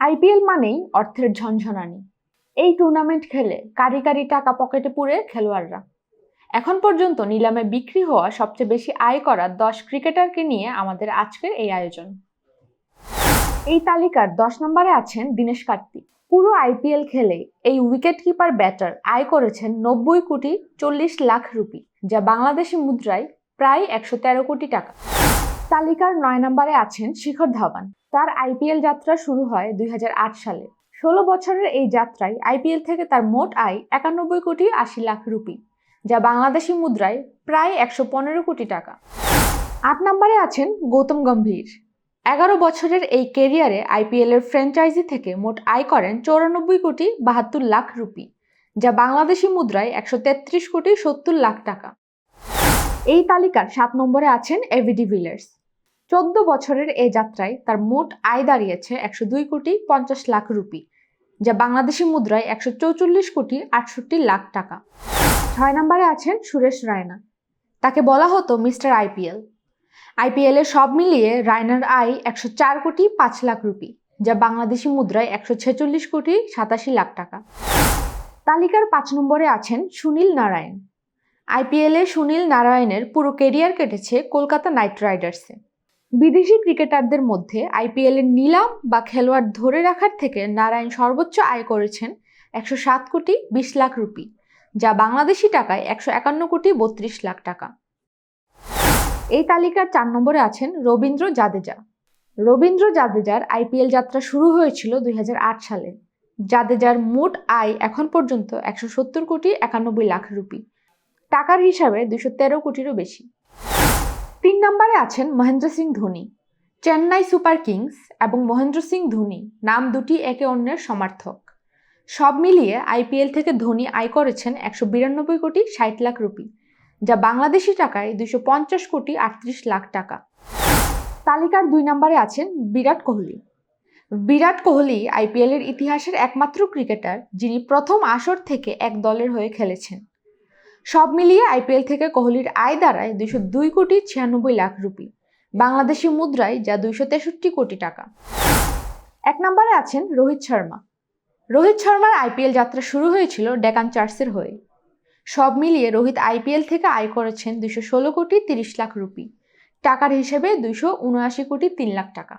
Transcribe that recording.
IPL মানেই অর্থের ঝনঝনানি। এই টুর্নামেন্ট খেলে কারি কারি টাকা পকেটে পুরে খেলোয়াড়রা। এখন পর্যন্ত নিলামে বিক্রি হওয়া সবচেয়ে বেশি আয় করা দশ ক্রিকেটারকে নিয়ে আমাদের আজকের এই আয়োজন। এই তালিকার দশ নম্বরে আছেন দীনেশ কার্তিক। পুরো আইপিএল খেলে এই উইকেট কিপার ব্যাটার আয় করেছেন নব্বই কোটি চল্লিশ লাখ রুপি, যা বাংলাদেশি মুদ্রায় প্রায় একশো তেরো কোটি টাকা। তালিকার নয় নম্বরে আছেন শিখর ধাওয়ান। তার আইপিএল যাত্রা শুরু হয় দুই হাজার আট সালে। ষোলো বছরের এই যাত্রায় আইপিএল থেকে তার মোট আয় একানব্বই কোটি আশি লাখ রুপি, যা বাংলাদেশি মুদ্রায় প্রায় একশো পনেরো কোটি টাকা। আট নম্বরে আছেন গৌতম গম্ভীর। এগারো বছরের এই কেরিয়ারে আইপিএল এর ফ্র্যাঞ্চাইজি থেকে মোট আয় করেন চৌরানব্বই কোটি বাহাত্তর লাখ রুপি, যা বাংলাদেশি মুদ্রায় একশো তেত্রিশ কোটি সত্তর লাখ টাকা। এই তালিকার সাত নম্বরে আছেন এভিডি ভিলার্স। চোদ্দ বছরের এই যাত্রায় তার মোট আয় দাঁড়িয়েছে একশো দুই কোটি পঞ্চাশ লাখ রুপি, যা বাংলাদেশি মুদ্রায় একশো চৌচল্লিশ কোটি আটষট্টি লাখ টাকা। ছয় নম্বরে আছেন সুরেশ রায়না। তাকে বলা হতো মিস্টার আইপিএল। আইপিএল এ সব মিলিয়ে রায়নার আয় একশো চার কোটি পাঁচ লাখ রুপি, যা বাংলাদেশি মুদ্রায় একশো ছেচল্লিশ কোটি সাতাশি লাখ টাকা। তালিকার পাঁচ নম্বরে আছেন সুনীল নারায়ণ। আইপিএলে সুনীল নারায়ণের পুরো কেরিয়ার কেটেছে কলকাতা নাইট রাইডার্সে। বিদেশি ক্রিকেটারদের মধ্যে আইপিএল এর নিলাম বা খেলোয়াড় ধরে রাখার থেকে নারায়ণ সর্বোচ্চ আয় করেছেন একশো সাত কোটি বিশ লাখ রুপি, যা বাংলাদেশি টাকায় একশো একান্ন কোটি বত্রিশ লাখ টাকা। এই তালিকার চার নম্বরে আছেন রবীন্দ্র জাদেজা। রবীন্দ্র জাদেজার আইপিএল যাত্রা শুরু হয়েছিল দুই হাজার আট সালে। জাদেজার মোট আয় এখন পর্যন্ত একশো সত্তর কোটি একানব্বই লাখ রুপি। টাকার হিসাবে দুশো তেরো কোটিরও বেশি। তিন নম্বরে আছেন মহেন্দ্র সিং ধোনি। চেন্নাই সুপার কিংস এবং মহেন্দ্র সিং ধোনি নাম দুটি একে অন্যের সমার্থক। সব মিলিয়ে আইপিএল থেকে ধোনি আয় করেছেন একশো বিরানব্বই কোটি ষাট লাখ রুপি, যা বাংলাদেশি টাকায় দুশো পঞ্চাশ কোটি আটত্রিশ লাখ টাকা। তালিকার দুই নম্বরে আছেন বিরাট কোহলি। বিরাট কোহলি আইপিএলের ইতিহাসের একমাত্র ক্রিকেটার, যিনি প্রথম আসর থেকে এক দলের হয়ে খেলেছেন। সব মিলিয়ে আইপিএল থেকে কোহলির আয় দাঁড়ায় দুইশো দুই কোটি ছিয়ানব্বই লাখ রুপি। বাংলাদেশি মুদ্রায় যা দুইশো তেষট্টি কোটি টাকা। এক নম্বরে আছেন রোহিত শর্মা। রোহিত শর্মার আইপিএল যাত্রা শুরু হয়েছিল ডেকান চার্সের হয়ে। সব মিলিয়ে রোহিত আইপিএল থেকে আয় করেছেন দুশো ষোলো কোটি তিরিশ লাখ রুপি। টাকার হিসেবে দুইশো উনআশি কোটি তিন লাখ টাকা।